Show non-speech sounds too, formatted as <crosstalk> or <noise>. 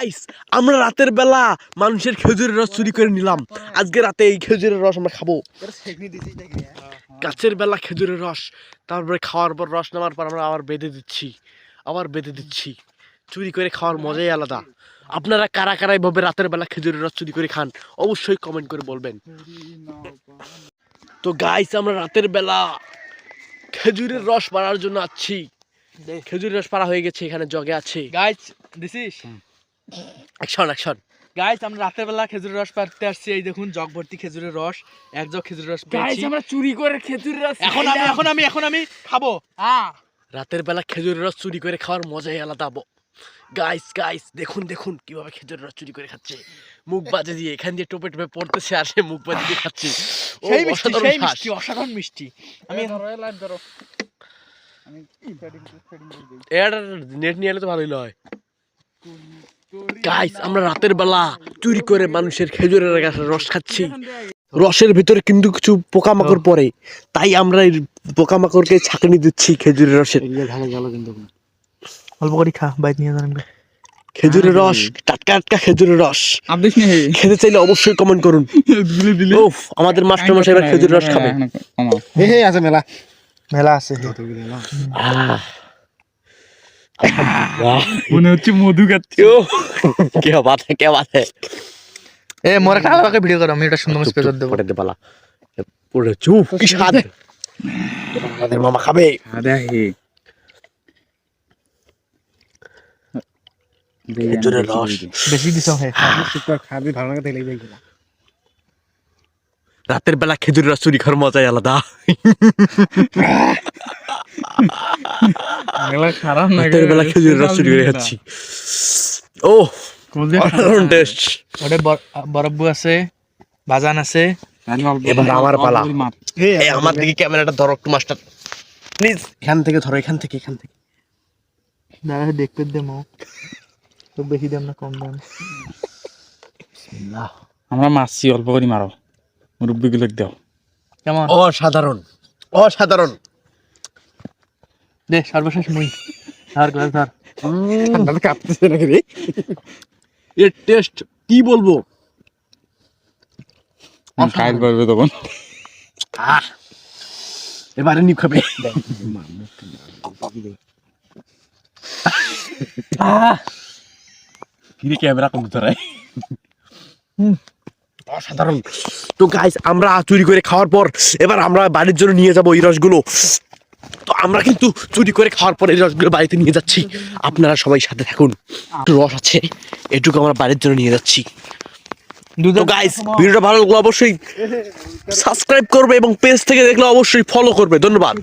Guys আমরা রাতের বেলা মানুষের খেজুরের রস চুরি করে নিলাম। আজকে রাতে এই খেজুরের রস আমরা খাব। গাছের বেলা খেজুরের রস তারপরে খাওয়ার পর রস নামার পর আমরা আবার বেঁধে দিচ্ছি আবার বেঁধে দিচ্ছি। চুরি করে খাওয়ার মজাই আলাদা। আপনারা কারা কারা এভাবে রাতের বেলা খেজুরের রস চুরি করে খান অবশ্যই কমেন্ট করে বলবেন। তো গাইস আমরা রাতের বেলা খেজুরের রস পাড়ার জন্য আছি খেজুরের রস পাড়া হয়ে গেছে এখানে জগে আছে। গাইস দিছিস অ্যাকশন অ্যাকশন গাইস আমরা রাতের বেলা খেজুরের রস পাড়তে আসছি। এই দেখুন জগ ভর্তি খেজুরের রস। এক জগ খেজুরের রস পেয়েছি। আমরা চুরি করে খেজুর রস এখন আমি এখন আমি এখন আমি খাব। হ্যাঁ রাতের বেলা খেজুরের রস চুরি করে খাওয়ার মজাই আলাদা গাইস গাইস দেখুন দেখুন কীভাবে খেজুরের রস চুরি করে খাচ্ছে। মুখ বাজে দিয়ে এখান দিয়ে টোপে টোপে পড়তেছে আর সে মুখ বাজে দিয়ে খাচ্ছে। সেই মিষ্টি অসাধারণ সেই মিষ্টি অসাধারণ মিষ্টি। আমি ধরো এর নেট নিয়ে এলে তো ভালোই লয়। গাইস আমরা রাতের বেলা চুরি করে মানুষের খেজুরের গাছের রস খাচ্ছি রসের ভিতরে কিন্তু কিছু পোকামাকড় পড়ে তাই আমরা এই পোকামাকড়কে ছাঁকনি দিচ্ছি খেজুরের রসের অল্প করে খা বাইক নিয়ে যান খেজুরের রস টাটকা টাটকা খেজুরের রস খেতে চাইলে অবশ্যই কমেন্ট করুন আমাদের মাস্টার মশাই এবার খেজুর রস খাবে আছে মেলা মেলা আছে। মনে হচ্ছে মধু খাচ্ছি। কে বাত হে কে বাত। এ মোর একটা আলাদা ভিডিও করো আমি এটা সুন্দর স্পেশাল দেবো। পড়ে দে পালা পুরো চুপ কি স্বাদ। আমাদের মামা খাবে। দেখি খেজুরের রস। বেশি দিছ হ্যাঁ খাবি। ভালো লাগে তেলেই দেখি রাতের বেলা খেজুরের রস চুরি খাওয়ার মজাই আলাদা। <laughs> এগুলা খারাপ না রাতের বেলা খেজুরের রস চুরি করে খাচ্ছি। ও অসাধারণ টেস্ট ওটা আছে বাজান আছে। এবার আমার পালা। এই আমার দিকে ক্যামেরাটা ধরো একটু মাস্টার। প্লিজ। এখান থেকে ধরো এখান থেকে এখান থেকে। দাদা দেখতে দে মো। তো বেশি দাম না কম দাম। আমরা মারছি অল্প করে মারো। মুরব্বী গুলো দাও। কেমন? অসাধারণ। অসাধারণ। দে সর্বশেষ মুই। আর গ্লাস ধর। ঠান্ডাতে কাঁপতেছে নাকি রে? এর টেস্ট কি বলব? কাজ করবে তখন। এবারে নি খাবে কিরে ক্যামেরা কম ধরে? অসাধারণ। তো গাইস আমরা চুরি করে খাওয়ার পর এবার আমরা বাড়ির জন্য নিয়ে যাব এই রসগুলো। তো আমরা কিন্তু চুরি করে খাওয়ার পরে এই রসগুলো বাড়িতে নিয়ে যাচ্ছি। আপনারা সবাই সাথে থাকুন। একটু রস আছে এটুকু আমরা বাড়ির জন্য নিয়ে যাচ্ছি। তো গাইস ভিডিওটা ভালো লাগল অবশ্যই সাবস্ক্রাইব করবে এবং পেজ থেকে দেখলে অবশ্যই ফলো করবে। ধন্যবাদ।